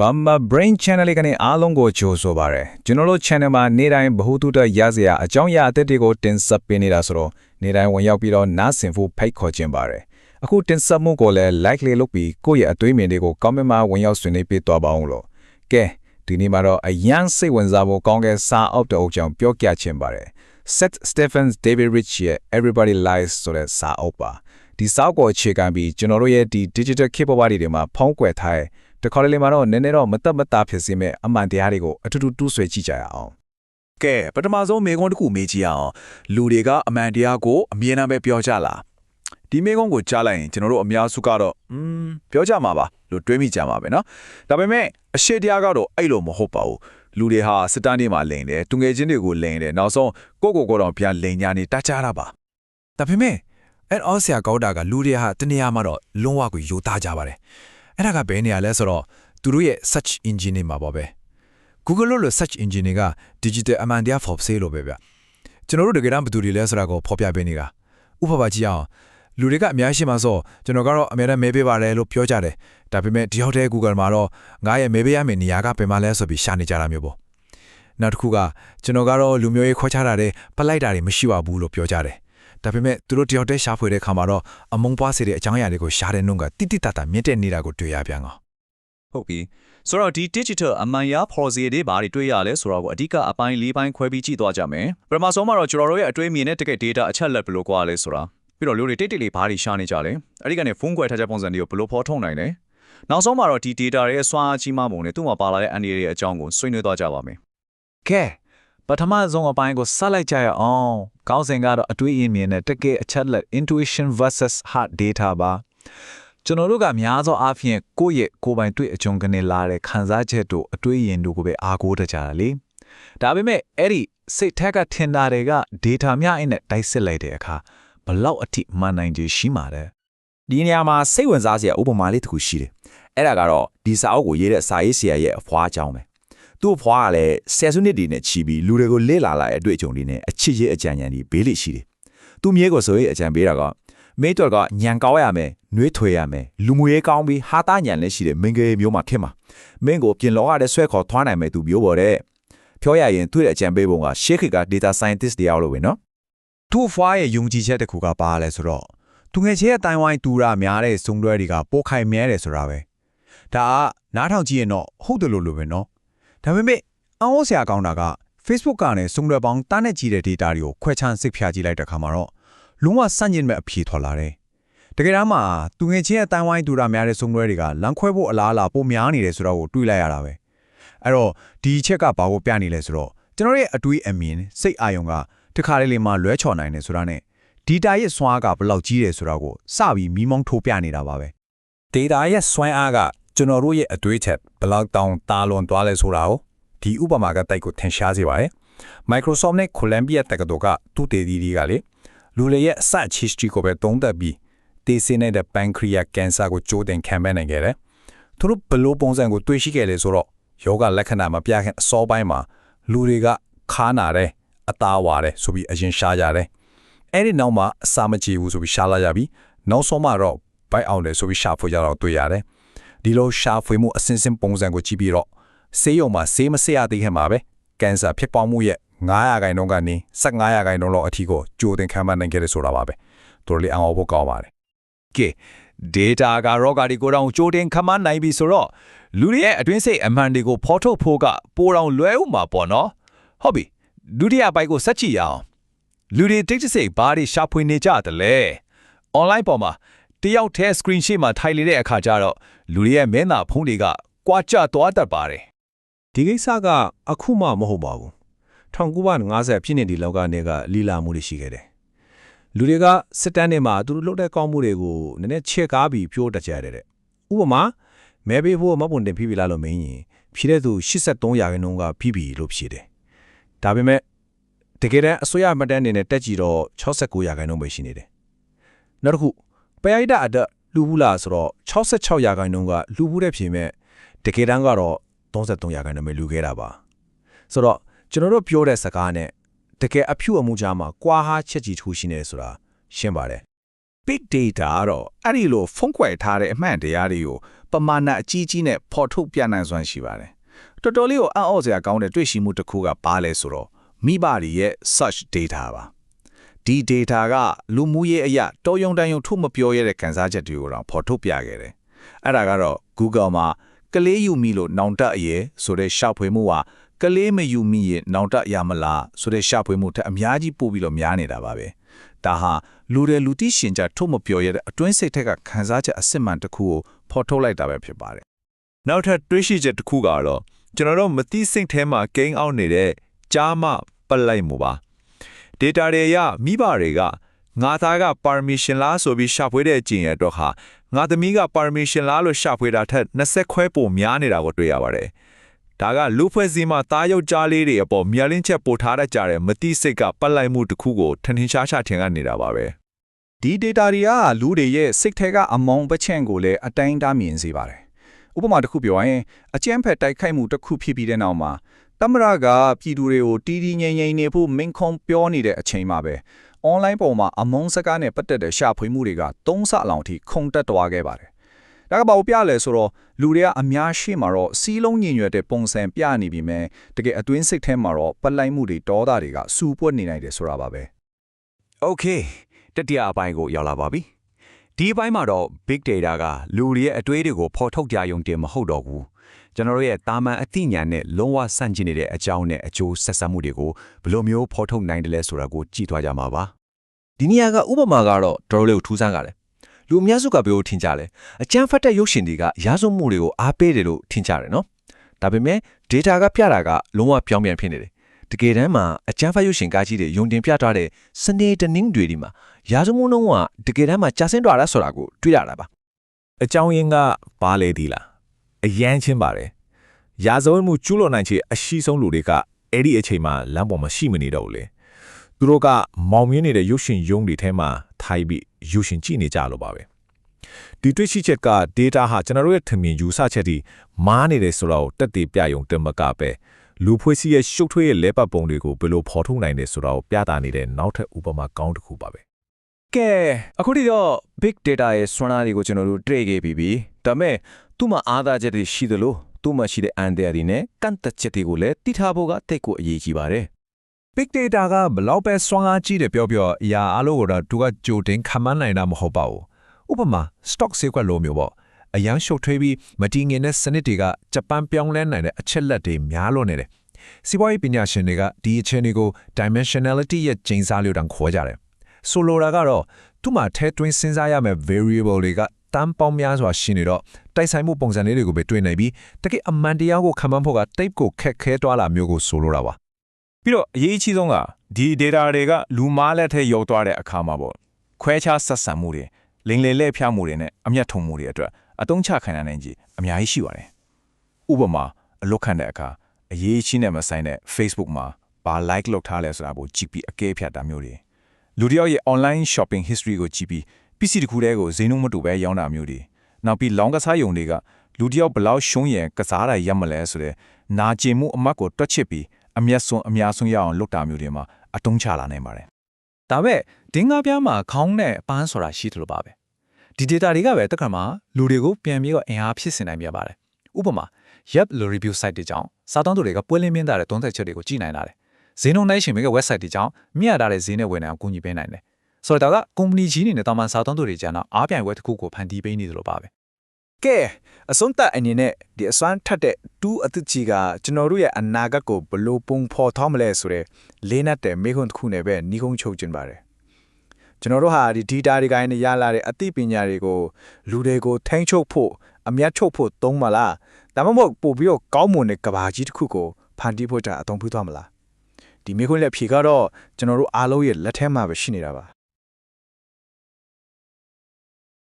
Bamba Brain Channel လေးကနေအားလုံးကိုကြိုဆိုပါရစေကျွန်တော်တို့ channel မှာနေ့တိုင်းဗဟုသုတရစရာအကြောင်းအရာအသစ်တွေကိုတင်ဆက်ပေးနေတာဆိုတော့နေ့တိုင်းဝင်ရောက်ပြီးတော့နားဆင်ဖို့ဖိတ်ခေါ်ခြင်းပါတယ်အခုတင်ဆက်မှုကိုလည်း like လေးလုပ်ပြီးကိုယ့်ရဲ့အသွေးမြင်တွေကို comment မှာဝင်ရောက်ဆွေးနွေးပေးသွားပါအောင်လို့ကဲဒီနေ့မှာတော့အရန်စိတ်ဝင်စားဖို့ကောင်းတဲ့စာအုပ်တစ်အုပ်ကြောင့်ပြောပြခြင်းပါတယ် Seth Stephens David Rich ရဲ့ Everybody Lies ဆိုတဲ့စာအုပ်ပါဒီစာအုပ်ကိုအခြေခံပြီးကျွန်တော်တို့ရဲ့ဒီ digital capability တွေမှာဖုံးကွယ်ထားတဲ့ တခါတလေမှာတော့နည်းနည်းတော့မတက်မတာဖြစ်စေမဲ့အမှန်တရားတွေကိုအထူးထူးတူးဆွဲကြည့်ကြရအောင် ကဲပထမဆုံးမေကွန်းတစ်ခုမေးကြည့်အောင်လူတွေကအမှန်တရားကိုအမြဲတမ်းပဲပြောကြလားဒီမေကွန်းကိုကြားလိုက်ရင်ကျွန်တော်တို့အများစုကတော့อืมပြောကြမှာပါလို့တွေးမိကြမှာပဲเนาะဒါပေမဲ့အရှိတရားကတော့အဲ့လိုမဟုတ်ပါဘူးလူတွေဟာစတန်နေမှာလိန်တယ်တူငယ်ချင်းတွေကိုလိန်တယ်နောက်ဆုံးကိုယ့်ကိုယ်ကိုယ်တော့ပြန်လိန်ညာနေတတ်ကြတာပါ ဒါပေမဲ့အဲ့အော်ဆရာကောက်တာကလူတွေဟာတနေရာမှာတော့လုံးဝကိုယိုသားကြပါတယ် အဲ့ဒါကဘယ်နေရာလဲဆိုတော့သူတို့ရဲ့ search engine တွေမှာပေါ့ပဲ Google လို့လို့ search engine တွေက digital အမှန်တရား for sale လို့ပဲဗျကျွန်တော်တို့တကယ်တမ်းဘယ်သူတွေလဲဆိုတာကိုဖော်ပြပေးနေတာဥပမာကြည့်အောင်လူတွေကအများရှိမှဆိုကျွန်တော်ကတော့အများနဲ့မဲပေးပါတယ်လို့ပြောကြတယ်ဒါပေမဲ့ဒီဟုတ်တဲ့ Google မှာတော့ငါရဲ့မဲပေးရမယ့်နေရာကပင်မလဲဆိုပြီးရှာနေကြတာမျိုးပေါ့နောက်တစ်ခုကကျွန်တော်ကတော့လူမျိုးရေးခွဲခြားတာတွေပလိုက်တာတွေမရှိပါဘူးလို့ပြောကြတယ် ဒါပေမဲ့သူတို့တယောက်တည်းရှာဖွေတဲ့ခါမှာတော့အမုံပွားစေတဲ့အကြောင်းအရာတွေကိုရှာတဲ့နှုန်းကတိတိတတ်တာမြင့်တက်နေတာကိုတွေ့ရပြန်အောင်ဟုတ်ပြီဆိုတော့ဒီ digital အမှန်ရ policy တွေဘာတွေတွေ့ရလဲဆိုတော့ကိုအဓိကအပိုင်း၄ပိုင်းခွဲပြီးကြည့်သွားကြမယ်ပထမဆုံးမှာတော့ကျွန်တော်တို့ရဲ့အတွေ့အမြင်နဲ့တကယ် data အချက်လက်ဘယ်လိုကွာလဲဆိုတာပြီးတော့လူတွေတိတ်တိတ်လေးဘာတွေရှာနေကြလဲအဲ့ဒီကနေဖုန်းကွယ်ထားချက်ပုံစံတွေကိုဘယ်လိုဖော်ထုတ်နိုင်လဲနောက်ဆုံးမှာတော့ဒီ data တွေရဲ့စွမ်းအားကြီးမားပုံနဲ့သူ့မှာပါလာတဲ့အန်ဒီတွေရဲ့အကြောင်းကိုဆွေးနွေးသွားကြပါမယ်ကဲ ပထမဆုံးအပိုင်းကိုဆက်လိုက်ကြရအောင်ကောင်းစဉ်ကတော့အတွေးအမြင်နဲ့တကယ်အချက်လက် intuition versus hard data ပါကျွန်တော်တို့ကများသောအားဖြင့်ကိုယ့်ရဲ့ကိုယ်ပိုင်တွေ့အကြုံကနေလာတဲ့ခံစားချက်တို့အတွေးအရင်တို့ကိုပဲအားကိုးတကြတာလေဒါပေမဲ့အဲ့ဒီစိတ်ထက်ကထင်တာတွေက data များအင်းနဲ့တိုက်စစ်လိုက်တဲ့အခါဘလောက်အထိမှန်နိုင်ခြေရှိမှာလဲဒီနေရာမှာစိတ်ဝင်စားစရာဥပမာလေးတစ်ခုရှိတယ်။အဲ့ဒါကတော့ဒီစာအုပ်ကိုရေးတဲ့စာရေးဆရာရဲ့အဖွားအကြောင်းပဲ။ သူ့အဖွားကလည်းဆယ်စုနှစ်တွေနဲ့ချီပြီးလူတွေကိုလေ့လာလာတဲ့အတွေ့အကြုံတွေနဲ့အချစ်ရေးအကြံဉာဏ်တွေဘေးလိရှိတယ်။သူ့မြေကိုဆိုရေးအကြံပေးတာကမိတ်တော်ကညံကောင်းရမယ်၊နှွေးထွေရမယ်၊လူမှုရေးကောင်းပြီးဟာတာညံလည်းရှိတဲ့မင်္ဂလေးမျိုးမှာခင်မှာမင်းကိုပြင်လောကတဲ့ဆွဲခေါ်ထွားနိုင်မယ်သူမျိုးပေါ်တဲ့။ပြောရရင်သူ့ရဲ့အကြံပေးပုံကရှေးခေတ်က data scientist တရားလို့ပဲနော်သူ့ဖွားရဲ့ယုံကြည်ချက်တစ်ခုကပါလဲဆိုတော့သူငယ်ချင်းရဲ့တိုင်ဝိုင်းတူတာများတဲ့စုံတွဲတွေကပိုခိုင်မြဲတယ်ဆိုတာပဲဒါကနားထောင်ကြည့်ရင်တော့ဟုတ်တယ်လို့လို့ပဲနော် ဒါပေမဲ့အောင်းဆရာကောင်းတာက Facebook ကနေစုံတွဲပေါင်းတားနဲ့ကြည့်တဲ့ data တွေကိုခွဲခြမ်းစိတ်ဖြာကြည့်လိုက်တဲ့ခါမှာတော့လုံးဝစန့်ကျင်မဲ့အဖြေထွက်လာတယ်တကယ်တမ်းမှာသူငယ်ချင်းရဲ့တိုင်ဝိုင်းတူတာများတဲ့စုံတွဲတွေကလမ်းခွဲဖို့အလားအလာပိုများနေတယ်ဆိုတော့ကိုတွေးလိုက်ရတာပဲအဲ့တော့ဒီအချက်ကဘာကိုပြနေလဲဆိုတော့ကျွန်တော်ရဲ့အတွေးအမြင်စိတ်အာယုံကတခါလေးလေးမှလွဲချော်နိုင်တယ်ဆိုတာနဲ့ data ရဲ့စွမ်းအားကဘယ်လောက်ကြီးတယ်ဆိုတာကိုစပြီးမီးမောင်းထိုးပြနေတာပါပဲ data ရဲ့စွမ်းအားက ကျွန်တော်တို့ရဲ့အတွေးချက်ဘယ်လောက်တောင်တာလွန်သွားလဲဆိုတာကိုဒီဥပမာကတိုက်ကိုထင်ရှားစေပါတယ် Microsoft နဲ့ Columbia တက္ကသိုလ်ကသူတေသီတွေကလေလူတွေရဲ့ search history ကိုပဲတုံးတက်ပြီးတေးစင်းနေတဲ့ pancreas cancer ကိုကြိုးတင်ခံမဲ့နိုင်ခဲ့တယ်သူတို့ဘယ်လိုပုံစံကိုတွေးရှိခဲ့လဲဆိုတော့ယောဂလက္ခဏာမပြခင်အစောပိုင်းမှာလူတွေကခါနာတယ်အသားဝါတယ်ဆိုပြီးအရင်ရှားကြတယ်အဲ့ဒီနောက်မှာအစာမကြေဘူးဆိုပြီးရှာလာရပြီနောက်ဆုံးမှတော့ဘိုက်အောင်တယ်ဆိုပြီးရှာဖွေကြတော့တွေ့ရတယ် ဒီလိုရှာဖွေမှုအစင်းစင်းပုံစံကိုကြည့်ပြီးတော့ဆေးရုံမှာဆေးမဆက်ရသေးခင်မှာပဲကင်ဆာဖြစ်ပေါ်မှုရဲ့900ခိုင်နှုန်းကနေ1500ခိုင်နှုန်းလောက်အထိကိုကြိုတင်ခံမှန်းနိုင်ခဲ့တယ်ဆိုတာပါပဲတော်လေးအောင်ဖို့ကောင်းပါတယ်ကဲ data ကရောဂါတွေကိုတောင်ကြိုတင်ခမန်းနိုင်ပြီဆိုတော့လူတွေရဲ့အတွင်းစိတ်အမှန်တွေကိုဖော်ထုတ်ဖို့ကပိုတောင်လွယ်ဥမှာပေါ့နော်ဟုတ်ပြီဒုတိယပိုင်းကိုစက်ကြည့်ရအောင်လူတွေ data စိတ်ဘာတွေရှာဖွေနေကြတယ်လဲ online ပေါ်မှာတယောက်တည်း screen ရှေ့မှာထိုင်နေတဲ့အခါကျတော့ လူတွေရဲ့မျက်နှာဖုံးတွေကကွာကျသွားတတ်ပါတယ်ဒီကိစ္စကအခုမှမဟုတ်ပါဘူး1950ပြည့်နှစ်ဒီလောက်ကနေကလီလာမှုတွေရှိခဲ့တယ်လူတွေကစစ်တမ်းတွေမှာသူတို့လုပ်တဲ့ကောင်းမှုတွေကိုနည်းနည်းချက်ကားပြီးပြောတတ်ကြတယ်တဲ့ဥပမာမဲပေးဖို့မပွန်တင်ပြီးပြီလားလို့မင်းရင်ဖြည့်တဲ့သူ83ရာခိုင်နှုန်းကပြီးပြီလို့ဖြည့်တယ်ဒါပေမဲ့တကယ်တမ်းအစိုးရမှတ်တမ်းတွေနဲ့တက်ကြည့်တော့69ရာခိုင်နှုန်းပဲရှိနေတယ်နောက်တစ်ခုပရိုက်တာအတက် လူဘူးလားဆိုတော့66ရာခိုင်နှုန်းကလူဘူးတဲ့ဖြေမဲ့တကယ်တမ်းကတော့33ရာခိုင်နှုန်းပဲလူခဲ့တာပါဆိုတော့ကျွန်တော်တို့ပြောတဲ့စကားနဲ့တကယ်အဖြူအမှုကြားမှာကွာဟာချက်ကြီးထူးရှိနေတယ်ဆိုတာရှင်းပါတယ် big data ကတော့အဲ့ဒီလိုဖုံးကွယ်ထားတဲ့အမှန်တရားတွေကိုဘပမာဏအကြီးကြီးနဲ့ဖော်ထုတ်ပြနိုင်စွမ်းရှိပါတယ်တော်တော်လေးကိုအံ့ဩစရာကောင်းတဲ့တွေ့ရှိမှုတစ်ခုကဘာလဲဆိုတော့မိဘတွေရဲ့ search data ပါ ဒီ data ကလူမှုရေးအရာတော်ယုံတန်ယုံထုတ်မပြောရတဲ့ကန်စားချက်တွေကိုတော့ဖော်ထုတ်ပြခဲ့တယ်အဲ့ဒါကတော့ Google မှာကလေးယူမိလို့နောင်တအရေးဆိုတဲ့ရှာဖွေမှုဟာကလေးမယူမိရဲ့နောင်တရမလားဆိုတဲ့ရှာဖွေမှုထက်အများကြီးပို့ပြီးတော့များနေတာပါပဲဒါဟာလူတွေလူသိရှင်ကြထုတ်မပြောရတဲ့အတွင်းစိတ်ထက်ကခံစားချက်အစစ်မှန်တစ်ခုကိုဖော်ထုတ်လိုက်တာပဲဖြစ်ပါတယ်နောက်ထပ်တွေးရှိချက်တစ်ခုကတော့ကျွန်တော်တို့မသိစိတ်ထဲမှာဂိမ်းအောင်နေတဲ့ကြားမပလိုက်မှုပါ data တွေရမိဘတွေကငါသားက permission လားဆိုပြီးရှာဖွေတဲ့အကျင့်ရတော့ဟာငါသမီးက permission လားလို့ရှာဖွေတာထက်20ခွဲပိုများနေတာကိုတွေ့ရပါတယ်ဒါကလူဖွဲ့စည်းမှာတားရုပ်ကြားလေးတွေအပေါ်မျောလင်းချက်ပို့ထားတတ်ကြတဲ့မတိစိတ်ကပတ်လိုက်မှုတစ်ခုကိုထင်ထင်ရှားရှားထင်ကနေတာပါပဲဒီ data တွေကလူတွေရဲ့စိတ်ထဲကအမောင်ပချင့်ကိုလည်းအတိုင်းတားမြင်စေပါတယ်ဥပမာတစ်ခုပြောရင်အကျန်းဖက်တိုက်ခိုက်မှုတစ်ခုဖြစ်ပြီးတဲ့နောက်မှာတ မရကပြည်သူတွေကိုတီးတီးငိမ့်ငိမ့်နေဖို့မင်းခုံပြောနေတဲ့အချိန်မှာပဲ online ပေါ်မှာအမုန်းစကားနဲ့ပတ်သက်တဲ့ရှာဖွေမှုတွေကသုံးဆအလောင်ထိခုန်တက်သွားခဲ့ပါတယ်ဒါကဘာကိုပြလဲဆိုတော့လူတွေကအများရှိမှာတော့စီးလုံးညင်ရွယ်တဲ့ပုံစံပြနေပြီမဲ့တကယ်အတွင်းစိတ်ထဲမှာတော့ပလိုက်မှုတွေတောတာတွေကစူပွက်နေနိုင်တယ်ဆိုတာပါပဲ Okay တတိယအပိုင်းကိုရောက်လာပါပြီ ဒီအပိုင်းမှာတော့ big data ကလူတွေရဲ့အတွေးတွေကိုဖော်ထုတ်ကြရုံတင်မဟုတ်တော့ဘူးကျွန်တော်တို့ရဲ့တာမန်အသိဉာဏ်နဲ့လုံးဝဆန့်ကျင်နေတဲ့အကြောင်းနဲ့အကျိုးဆက်စပ်မှုတွေကိုဘယ်လိုမျိုးဖော်ထုတ်နိုင်တယ်လဲဆိုတာကိုကြည့်သွားကြမှာပါဒီနေရာကဥပမာကတော့တော်တော်လေးကိုထူးဆန်းကြတယ်လူအများစုကဘယ်လိုထင်ကြလဲအကျန်းဖတ်တဲ့ရုပ်ရှင်တွေကရာဇဝမှုတွေကိုအားပေးတယ်လို့ထင်ကြတယ်နော်ဒါပေမဲ့ data ကပြတာကလုံးဝပြောင်းပြန်ဖြစ်နေတယ် တကယ်တမ်းမှာအကျန်းဖတ်ရုပ်ရှင်ကားကြီးတွေယုံတင်ပြထားတဲ့စနေတနင်းတွေဒီမှာရာဇဝမှုနှုန်းကတကယ်တမ်းမှာကြာဆင်းသွားတာဆိုတာကိုတွေ့ရတာပါအကြောင်းရင်းကဘာလဲဒီလားအရန်ချင်းပါတယ်ရာဇဝတ်မှုကျူးလွန်နိုင်ချေအရှိဆုံးလူတွေကအဲ့ဒီအချိန်မှာလမ်းပေါ်မှာရှိမနေတော့ဘူးလေသူတို့ကမောင်မြင်းနေတဲ့ရုပ်ရှင်ယုံတွေထဲမှာထိုင်ပြီးရုပ်ရှင်ကြည့်နေကြလို့ပါပဲဒီတွေ့ရှိချက်က data ဟာကျွန်တော်တို့ရဲ့ထင်မြင်ယူဆချက်ဒီမားနေတယ်ဆိုတော့တက်တည်ပြယုံတင်မကပဲ လူဖွဲ့စည်းရဲ့ရှုပ်ထွေးရဲ့လဲပတ်ပုံတွေကိုဘယ်လိုဖော်ထုတ်နိုင်တယ်ဆိုတာကိုပြသနေတဲ့နောက်ထပ်ဥပမာကောင်းတစ်ခုပါပဲကဲအခုထိတော့ big data ရဲ့စွမ်းအားတွေကိုကျွန်တော်တို့တွေ့ခဲ့ပြီးပြီဒါပေမဲ့သူ့မှာအားသာချက်တွေရှိသလိုသူ့မှာရှိတဲ့အန်တရားတွေနဲ့ကန့်သက်ချက်တွေကိုလည်းတိထားဖို့ကတိတ်ကိုအရေးကြီးပါတယ် big data ကဘလောက်ပဲစွမ်းအားကြီးတယ်ပြောပြောအရာအလို့ကိုတော့သူကကြိုတင်ခံမနိုင်တာမဟုတ်ပါဘူးဥပမာ stock ဈေးကွက်လိုမျိုးပေါ့ အရန်ရှုပ်ထွေးပြီးမတည်ငင်တဲ့စနစ်တွေကဂျပန်ပြောင်းလဲနိုင်တဲ့အချက်လက်တွေများလို့နေတယ်စီးပွားရေးပညာရှင်တွေကဒီအခြေအနေကို dimensionality ရဲ့ကျင်းစားလို့တောင်ခေါ်ကြတယ်ဆိုလိုတာကတော့သူ့မှာထဲတွင်းစဉ်းစားရမယ့် variable တွေကတန်းပေါင်းများစွာရှိနေတော့တိုက်ဆိုင်မှုပုံစံလေးတွေကိုပဲတွေ့နိုင်ပြီးတကယ်အမှန်တရားကိုခံမှန်းဖို့ကတိတ်ကိုခက်ခဲသွားလာမျိုးကိုဆိုလိုတာပါပြီးတော့အရေးကြီးဆုံးကဒီ data တွေကလူမားလက်ထက်ရောက်သွားတဲ့အခါမှာပေါ့ခွဲခြားဆက်ဆံမှုတွေလိမ်လည်လက်ဖျားမှုတွေနဲ့အမျက်ထုံမှုတွေအတွက် အတုံးချခံရနိုင်ကြီးအများကြီးရှိပါတယ်ဥပမာအလုတ်ခန့်တဲ့အခါအရေးကြီးနဲ့မဆိုင်တဲ့ Facebook မှာဘာ like လုပ်ထားလဲဆိုတာကိုကြည့်ပြီးအကဲဖြတ်တာမျိုးတွေလူတစ်ယောက်ရဲ့ online shopping history ကိုကြည့်ပြီး PC တစ်ခုတည်းကိုဈေးနှုန်းမတူပဲရောင်းတာမျိုးတွေနောက်ပြီးလောင်းကစားယုံတွေကလူတစ်ယောက်ဘယ်လောက်ရှုံးရင်ကစားတာရက်မလဲဆိုတဲ့နာကျင်မှုအမတ်ကိုတွက်ချစ်ပြီးအမျက်စွန်းအများဆုံးရအောင်လုပ်တာမျိုးတွေမှာအတုံးချလာနိုင်ပါတယ်ဒါပေမဲ့ဒင်းကားပြားမှာခေါင်းနဲ့ပန်းဆိုတာရှိတယ်လို့ပါပဲ ဒီ data တွေကပဲတက်ခါမှာလူတွေကိုပြန်ပြီးတော့အင်အားဖြစ်စင်နိုင်ပြပါတယ်ဥပမာ Yep လို review site တွေကြောင့်စားသုံးသူတွေကပွဲလင်းမြင့်တာတဲ့သုံးသက်ချက်တွေကိုကြည့်နိုင်တာတယ်ဈေးနှုန်းနိုင်ရှင်တွေက website တွေကြောင့်မြင့်ရတဲ့ဈေးနဲ့ဝယ်နိုင်အောင်ကူညီပေးနိုင်တယ်ဆိုတော့ဒါက company ကြီးနေနဲ့တာမန်စားသုံးသူတွေကျန်တော့အားပြိုင်ဝက်တစ်ခုကိုဖန်တီးပေးနေတယ်လို့ပါပဲကဲအစွန်းတက်အနေနဲ့ဒီအစွမ်းထက်တဲ့တူးအသစ်ကြီးကကျွန်တော်တို့ရဲ့အနာဂတ်ကိုဘယ်လို့ပုံဖော်ထားမလဲဆိုတဲ့လေးနက်တဲ့မိခွန်းတစ်ခုနဲ့ပဲညီကုန်းချုပ်ကျင်ပါတယ် ကျွန်တော်တို့ဟာဒီ data တွေကနေရလာတဲ့အသိပညာတွေကိုလူတွေကိုထိန်းချုပ်ဖို့အမျက်ချုပ်ဖို့သုံးမလားဒါမှမဟုတ်ပို့ပြီးတော့ကောင်းမွန်တဲ့ကဘာကြီးတစ်ခုကိုဖန်တီးဖို့ကြအသုံးပြုသွားမလားဒီမိခွန်းလက်ဖြေကတော့ကျွန်တော်တို့အားလုံးရဲ့လက်ထဲမှာပဲရှိနေတာပါ